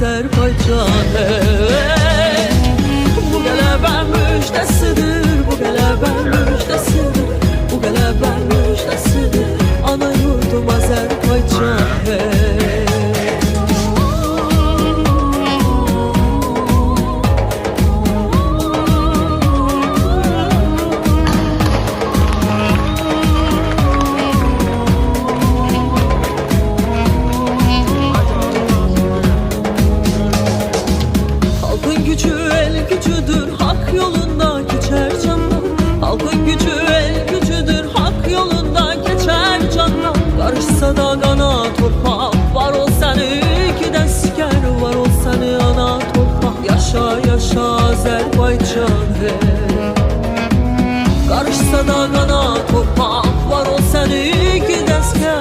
Azərbaycanı Bu qələbə müjdəsidir, bu qələbə müjdəsidir Bu qələbə müjdəsidir, ana yurdum Azərbaycan sana ana torpaq Var ol səni ki dəskər Var ol səni ana torpaq Yaşa, yaşa Azərbaycan hey. Qarışsa da ana torpaq Var ol səni ki dəskər